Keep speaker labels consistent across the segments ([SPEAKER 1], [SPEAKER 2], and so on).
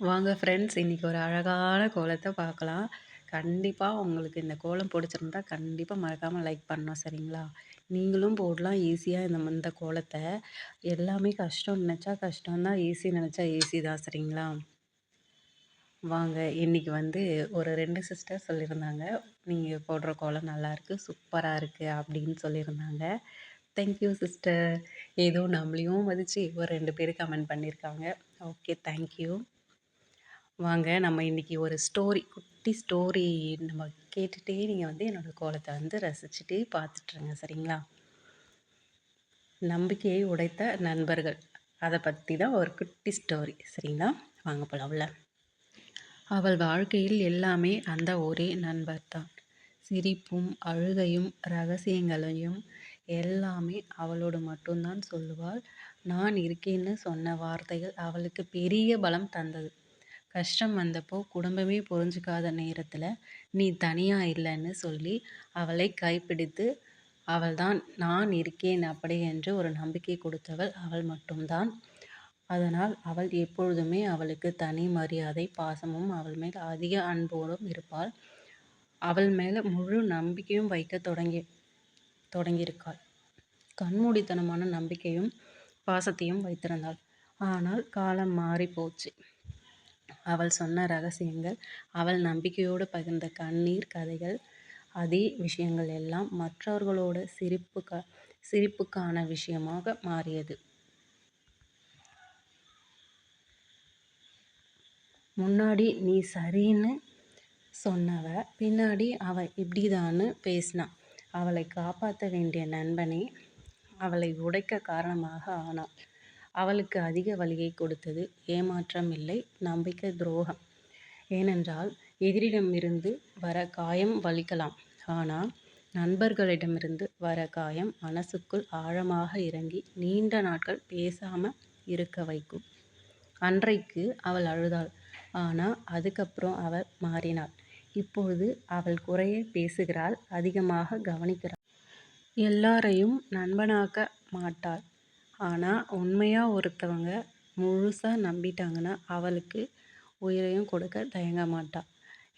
[SPEAKER 1] வாங்க ஃப்ரெண்ட்ஸ் இன்றைக்கி ஒரு அழகான கோலத்தை பார்க்கலாம் கண்டிப்பாக உங்களுக்கு இந்த கோலம் பிடிச்சிருந்தா கண்டிப்பாக மறக்காமல் லைக் பண்ணணும் சரிங்களா? நீங்களும் போடலாம் ஈஸியாக இந்த இந்த கோலத்தை. எல்லாமே கஷ்டம் நினச்சா கஷ்டம் தான் ஈஸி நினச்சா ஈஸி தான் சரிங்களா? வாங்க இன்றைக்கி வந்து ஒரு ரெண்டு சிஸ்டர் சொல்லியிருந்தாங்க நீங்கள் போடுற கோலம் நல்லாயிருக்கு சூப்பராக இருக்குது அப்படின்னு சொல்லியிருந்தாங்க தேங்க்யூ சிஸ்டர் ஏதோ நம்மளையும் மதித்து ஒரு ரெண்டு பேர் கமெண்ட் பண்ணியிருக்காங்க ஓகே தேங்க்யூ வாங்க நம்ம இன்றைக்கி ஒரு ஸ்டோரி குட்டி ஸ்டோரி நம்ம கேட்டுகிட்டே நீங்கள் வந்து என்னோடய கோலத்தை வந்து ரசிச்சுட்டு பார்த்துட்ருங்க சரிங்களா? நம்பிக்கையை உடைத்த நண்பர்கள். அதை பற்றி தான் ஒரு குட்டி ஸ்டோரி சரிங்களா? வாங்க போகலாம்ல அவள் வாழ்க்கையில் எல்லாமே அந்த ஒரே நண்பர் தான். சிரிப்பும் அழுகையும் ரகசியங்களையும் எல்லாமே அவளோடு மட்டும்தான் சொல்லுவாள். நான் இருக்கேன்னு சொன்ன வார்த்தைகள் அவளுக்கு பெரிய பலம் தந்தது. கஷ்டம் வந்தப்போ குடும்பமே புரிஞ்சுக்காத நேரத்தில் நீ தனியாக இல்லைன்னு சொல்லி அவளை கைப்பிடித்து அவள்தான் நான் இருக்கேன் அப்படி என்று ஒரு நம்பிக்கை கொடுத்தவள் அவள் மட்டும்தான். அதனால் அவள் எப்பொழுதுமே அவளுக்கு தனி மரியாதை பாசமும் அவள் மேல் அதிக அன்போடும் இருப்பாள். அவள் மேலே முழு நம்பிக்கையும் வைக்க தொடங்கி தொடங்கியிருக்காள். கண்மூடித்தனமான நம்பிக்கையும் பாசத்தையும் வைத்திருந்தாள். ஆனால் காலம் மாறி போச்சு அவள் சொன்ன ரகசியங்கள் அவள் நம்பிக்கையோடு பகிர்ந்த கண்ணீர் கதைகள் அதே விஷயங்கள் எல்லாம் மற்றவர்களோட சிரிப்பு க சிரிப்புக்கான விஷயமாக மாறியது. முன்னாடி நீ சரின்னு சொன்னவ பின்னாடி அவள் இப்படிதான்னு பேசினான் அவளை காப்பாற்ற வேண்டிய நண்பனே அவளை உடைக்க காரணமாக ஆனாள். அவளுக்கு அதிக வலியை கொடுத்தது. ஏமாற்றம் இல்லை நம்பிக்கை துரோகம். ஏனென்றால் எதிரிடமிருந்து வர காயம் வலிக்கலாம். ஆனால் நண்பர்களிடமிருந்து வர காயம் மனசுக்குள் ஆழமாக இறங்கி நீண்ட நாட்கள் பேசாமல் இருக்க வைக்கும். அன்றைக்கு அவள் அழுதாள். ஆனால் அதுக்கப்புறம் அவள் மாறினாள் இப்பொழுது அவள் குறைய பேசுகிறாள் அதிகமாக கவனிக்கிறாள். எல்லாரையும் நண்பனாக்க மாட்டாள். ஆனால் உண்மையாக ஒருத்தவங்க முழுசாக நம்பிட்டாங்கன்னா அவளுக்கு உயிரையும் கொடுக்க தயங்க மாட்டாள்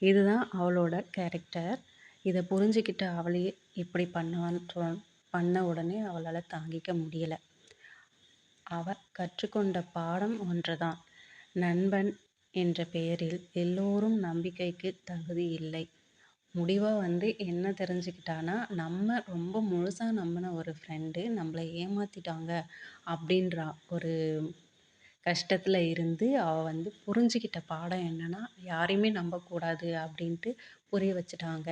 [SPEAKER 1] இதுதான் அவளோட கேரக்டர். இதை புரிஞ்சுக்கிட்ட அவளே இப்படி பண்ணுவான்னு பண்ண உடனே அவளால் தாங்கிக்க முடியலை. அவள் கற்றுக்கொண்ட பாடம் ஒன்று தான் நண்பன் என்ற பெயரில் எல்லோரும் நம்பிக்கைக்கு தகுதி இல்லை. முடிவாக வந்து என்ன தெரிஞ்சுக்கிட்டான்னா நம்ம ரொம்ப முழுசாக நம்பின ஒரு ஃப்ரெண்டு நம்மளை ஏமாற்றிட்டாங்க அப்படின்றா ஒரு கஷ்டத்தில் இருந்து அவள் வந்து புரிஞ்சுக்கிட்ட பாடம் என்னென்னா யாரையுமே நம்பக்கூடாது அப்படின்ட்டு புரிய வச்சுட்டாங்க.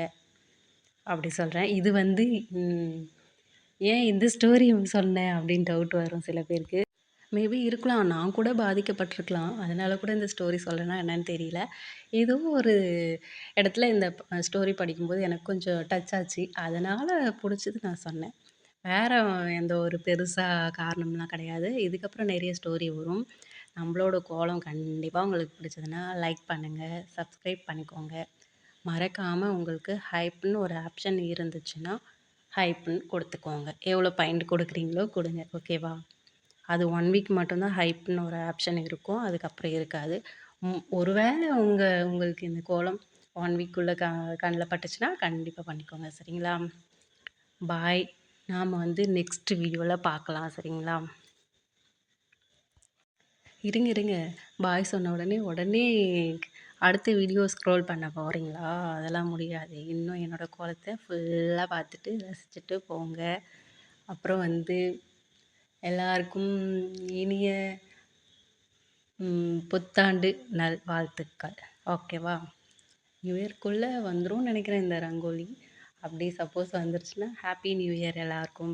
[SPEAKER 1] அப்படி சொல்கிறேன் இது வந்து ஏன் இந்த ஸ்டோரி சொன்னேன் அப்படின்னு டவுட் வரும் சில பேருக்கு. மேபி இருக்கலாம். நான் கூட பாதிக்கப்பட்டிருக்கலாம். அதனால கூட இந்த ஸ்டோரி சொல்கிறேன்னா என்னன்னு தெரியல. ஏதோ ஒரு இடத்துல இந்த ஸ்டோரி படிக்கும்போது எனக்கு கொஞ்சம் டச் ஆச்சு. அதனால் பிடிச்சது நான் சொன்னேன். வேறு எந்த ஒரு பெருசாக காரணம்லாம் கிடையாது. இதுக்கப்புறம் நிறைய ஸ்டோரி வரும். நம்மளோட கோலம் கண்டிப்பாக உங்களுக்கு பிடிச்சதுன்னா லைக் பண்ணுங்கள் சப்ஸ்கிரைப் பண்ணிக்கோங்க. மறக்காமல் உங்களுக்கு ஹைப்னு ஒரு ஆப்ஷன் இருந்துச்சுன்னா ஹைப்னு கொடுத்துக்கோங்க. எவ்வளோ பாயிண்ட் கொடுக்குறீங்களோ கொடுங்க. ஓகேவா அது ஒன் வீக் மட்டும்தான் ஹைப்னு ஒரு ஆப்ஷன் இருக்கும். அதுக்கப்புறம் இருக்காது. ஒரு வேளை உங்கள் உங்களுக்கு இந்த கோலம் ஒன் வீக்குள்ளே க கண்ணில் பட்டுச்சுன்னா கண்டிப்பாக பண்ணிக்கோங்க. சரிங்களா? பாய் நாம் வந்து நெக்ஸ்ட் வீடியோவில் பார்க்கலாம். சரிங்களா? இருங்க இருங்க. பாய் சொன்ன உடனே உடனே அடுத்த வீடியோ ஸ்க்ரோல் பண்ண போகிறீங்களா அதெல்லாம் முடியாது. இன்னும் என்னோடய கோலத்தை ஃபுல்லாக பார்த்துட்டு ரசிச்சுட்டு போங்க. அப்புறம் வந்து எல்லாருக்கும் இனிய புத்தாண்டு நல் வாழ்த்துக்கள். ஓகேவா? நியூ இயர்க்குள்ளே வந்துடும் நினைக்கிறேன் இந்த ரங்கோலி. அப்படி சப்போஸ் வந்துருச்சுன்னா ஹாப்பி நியூ இயர் எல்லாருக்கும்.